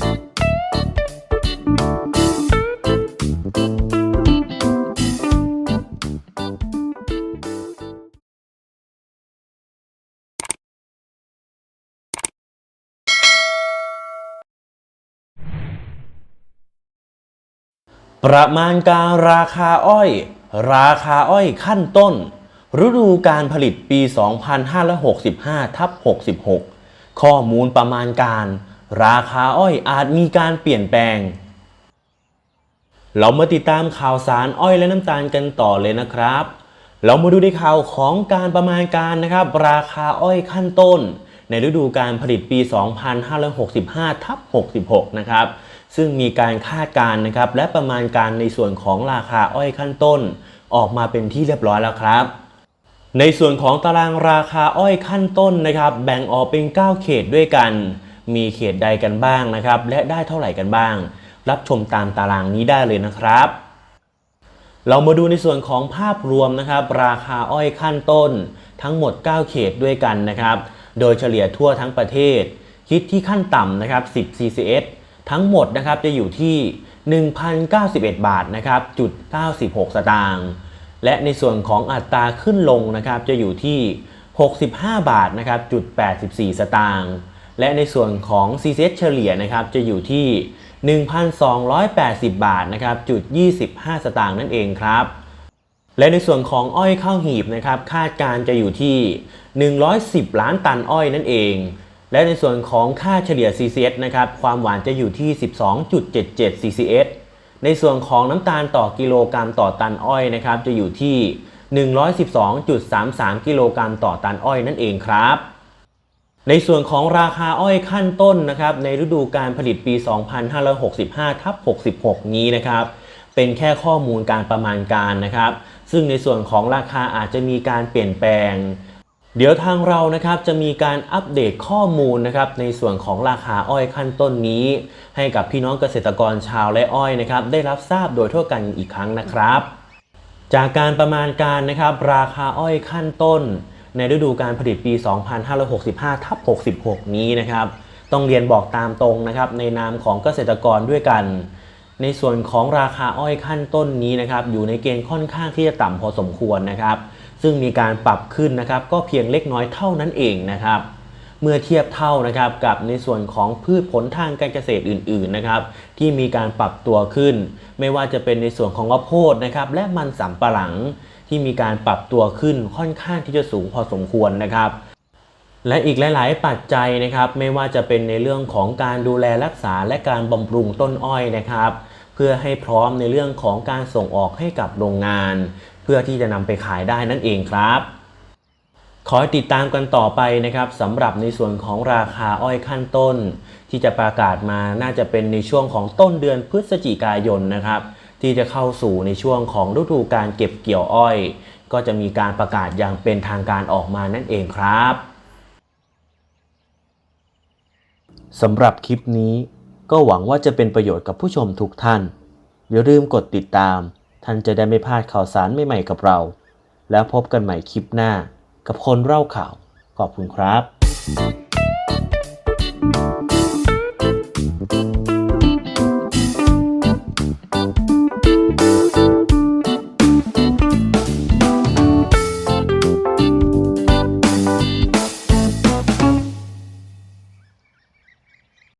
ประมาณการราคาอ้อย ราคาอ้อยขั้นต้น ฤดูการผลิตปี 2565ทับ66 ข้อมูลประมาณการ ราคาอ้อยอาจมีการเปลี่ยนแปลง เรามาติดตามข่าวสารอ้อยและน้ำตาลกันต่อเลยนะครับ เรามาดูในข่าวของการประมาณการนะครับ ราคาอ้อยขั้นต้น ในฤดูการผลิตปี 2565ทับ66 นะครับ ซึ่งมีการคาดการณ์นะครับ และประมาณการในส่วนของราคาอ้อยขั้นต้น ออกมาเป็นที่เรียบร้อยแล้วครับในส่วนของตารางราคาอ้อยขั้นต้นนะครับ แบ่งออกเป็น 9 เขตด้วยกัน มีเขตใดกันบ้างนะครับ และได้เท่าไหร่กันบ้าง รับชมตามตารางนี้ได้เลยนะครับ เรามาดูในส่วนของภาพรวมนะครับ ราคาอ้อยขั้นต้น ทั้งหมด 9 เขตด้วยกันนะครับ โดยเฉลี่ยทั่วทั้งประเทศ คิดที่ขั้นต่ำนะครับ 10 CCS ทั้งหมดนะครับจะอยู่ที่ 1,091 บาทนะครับจุด96 สตางค์และในส่วนของอัตราขึ้นลงนะครับจะอยู่ที่ 65 บาทนะครับจุด84 สตางค์ และในส่วนของ CCS เฉลี่ยนะครับจะอยู่ที่ 1,280 บาทนะครับจุด 25 สตางค์นั่นเองครับ และในส่วนของอ้อยข้าวหีบนะครับคาดการจะอยู่ที่ 110 ล้านตันอ้อยนั่นเอง และในส่วนของค่าเฉลี่ย CCS นะครับความหวานจะอยู่ที่ 12.77 CCS ในส่วนของน้ำตาลต่อกิโลกรัมต่อตันอ้อยนะครับจะอยู่ที่ 112.33 กิโลกรัมต่อตันอ้อยนั่นเองครับ ในส่วนของราคาอ้อยขั้นต้นนะครับในฤดูการผลิตปี 2565ทับ66 นี้นะครับเป็นแค่ข้อมูลการประมาณการนะครับ ซึ่งในส่วนของราคาอาจจะมีการเปลี่ยนแปลง เดี๋ยวทางเรานะครับจะมีการอัปเดตข้อมูลนะครับในส่วนของราคาอ้อยขั้นต้นนี้ ให้กับพี่น้องเกษตรกรชาวและอ้อยนะครับได้รับทราบโดยทั่วกันอีกครั้งนะครับ จากการประมาณการนะครับราคาอ้อยขั้นต้น ในฤดูการผลิตปี 2565ทับ66 นี้นะครับ ต้องเรียนบอกตามตรงนะครับ ในนามของเกษตรกรด้วยกัน ในส่วนของราคาอ้อยขั้นต้นนี้นะครับ อยู่ในเกณฑ์ค่อนข้างที่จะต่ำพอสมควรนะครับ ซึ่งมีการปรับขึ้นนะครับ ก็เพียงเล็กน้อยเท่านั้นเองนะครับ เมื่อเทียบเท่านะครับกับในส่วนของพืชผลทางการเกษตรอื่น ๆนะครับ ที่มีการปรับตัวขึ้น ไม่ว่าจะเป็นในส่วนของข้าวโพดนะครับ และมันสำปะหลัง ที่มีการปรับตัวขึ้นค่อนข้างที่จะสูงพอสมควรนะครับ และอีกหลาย ๆ ปัจจัยนะครับไม่ว่าจะเป็นในเรื่องของการดูแลรักษาและการบำรุงต้นอ้อยนะครับ เพื่อให้พร้อมในเรื่องของการส่งออกให้กับโรงงาน เพื่อที่จะนำไปขายได้นั่นเองครับขอติดตามกันต่อไปนะครับสำหรับในส่วนของราคาอ้อยขั้นต้น ที่จะประกาศมาน่าจะเป็นในช่วงของต้นเดือนพฤศจิกายนนะครับ ที่จะเข้าสู่ในช่วงของฤดูการเก็บเกี่ยวอ้อย ก็จะมีการประกาศอย่างเป็นทางการออกมานั่นเองครับสำหรับคลิปนี้ก็หวังว่าจะเป็นประโยชน์กับผู้ชมทุกท่าน อย่าลืมกดติดตาม ท่านจะได้ไม่พลาดข่าวสารใหม่ๆกับเรา แล้วพบกันใหม่คลิปหน้ากับคนเล่าข่าว ขอบคุณครับ